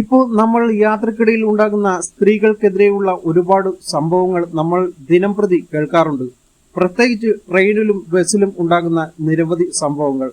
ഇപ്പോൾ നമ്മൾ യാത്രക്കിടയിൽ ഉണ്ടാകുന്ന സ്ത്രീകൾക്കെതിരെയുള്ള ഒരുപാട് സംഭവങ്ങൾ നമ്മൾ ദിനം പ്രതി കേൾക്കാറുണ്ട്. പ്രത്യേകിച്ച് ട്രെയിനിലും ബസ്സിലും ഉണ്ടാകുന്ന നിരവധി സംഭവങ്ങൾ.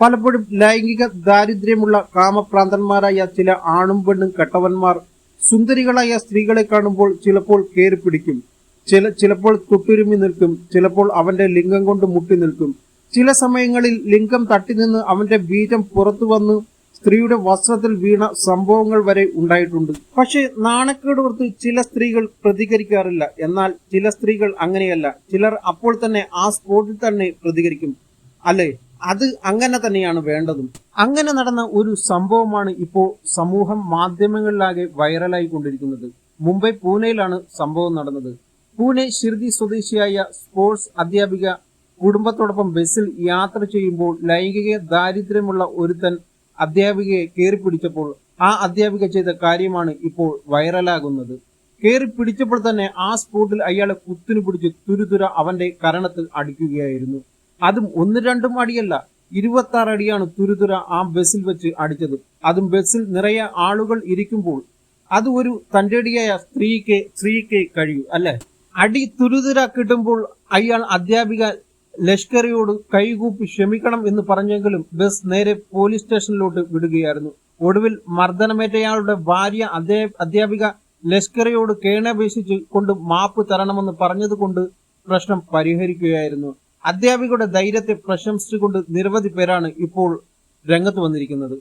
പലപ്പോഴും ലൈംഗിക ദാരിദ്ര്യമുള്ള കാമപ്രാന്തന്മാരായ ചില ആണും പെണ്ണും കെട്ടവന്മാർ സുന്ദരികളായ സ്ത്രീകളെ കാണുമ്പോൾ ചിലപ്പോൾ കയറി പിടിക്കും. ചില ചിലപ്പോൾ തൊട്ടുരുമി നിൽക്കും. ചിലപ്പോൾ അവന്റെ ലിംഗം കൊണ്ട് മുട്ടി നിൽക്കും. ചില സമയങ്ങളിൽ ലിംഗം തട്ടി നിന്ന് അവന്റെ ബീജം പുറത്തു വന്ന് സ്ത്രീയുടെ വസ്ത്രത്തിൽ വീണ സംഭവങ്ങൾ വരെ ഉണ്ടായിട്ടുണ്ട്. പക്ഷേ നാണക്കേട് ഓർത്ത് ചില സ്ത്രീകൾ പ്രതികരിക്കാറില്ല. എന്നാൽ ചില സ്ത്രീകൾ അങ്ങനെയല്ല. ചിലർ അപ്പോൾ തന്നെ ആ സ്പോട്ടിൽ തന്നെ പ്രതികരിക്കും. അല്ലേ? അത് അങ്ങനെ തന്നെയാണ് വേണ്ടതും. അങ്ങനെ നടന്ന ഒരു സംഭവമാണ് ഇപ്പോൾ സമൂഹം മാധ്യമങ്ങളിലാകെ വൈറലായി കൊണ്ടിരിക്കുന്നത് മുംബൈ പൂനെയിലാണ് സംഭവം നടന്നത്. പൂനെ ഷിർദി സ്വദേശിയായ സ്പോർട്സ് അധ്യാപിക കുടുംബത്തോടൊപ്പം ബസ്സിൽ യാത്ര ചെയ്യുമ്പോൾ ലൈംഗിക ദാരിദ്ര്യമുള്ള ഒരുത്തൻ അധ്യാപികയെ കയറി പിടിച്ചപ്പോൾ ആ അധ്യാപിക ചെയ്ത കാര്യമാണ് ഇപ്പോൾ വൈറലാകുന്നത്. കയറി പിടിച്ചപ്പോൾ തന്നെ ആ സ്പോട്ടിൽ അയാളെ കുത്തിനു പിടിച്ച് തുരുതുര അവന്റെ കരണത്തിൽ അടിക്കുകയായിരുന്നു. അതും ഒന്ന് രണ്ടും അടിയല്ല ഇരുപത്തി ആറ് അടിയാണ് തുരുതുര ആ ബസ്സിൽ വെച്ച് അടിച്ചത്. അതും ബസ്സിൽ നിറയെ ആളുകൾ ഇരിക്കുമ്പോൾ അത് ഒരു തന്റെടിയായ സ്ത്രീക്ക് സ്ത്രീക്ക് കഴിയൂ അല്ലെ? അടി തുരുതുര കിട്ടുമ്പോൾ അയാൾ അധ്യാപിക ലഷ്കറിയോട് കൈകൂപ്പി ക്ഷമിക്കണം എന്ന് പറഞ്ഞെങ്കിലും ബസ് നേരെ പോലീസ് സ്റ്റേഷനിലോട്ട് വിടുകയായിരുന്നു. ഒടുവിൽ മർദ്ദനമേറ്റയാളുടെ ഭാര്യ അധ്യാ- അധ്യാപിക ലഷ്കറിയോട് കേണപേക്ഷിച്ച് കൊണ്ട് മാപ്പ് തരണമെന്ന് പറഞ്ഞതുകൊണ്ട് പ്രശ്നം പരിഹരിക്കുകയായിരുന്നു. അധ്യാപികയുടെ ധൈര്യത്തെ പ്രശംസിച്ചുകൊണ്ട് നിരവധി പേരാണ് ഇപ്പോൾ രംഗത്ത് വന്നിരിക്കുന്നത്.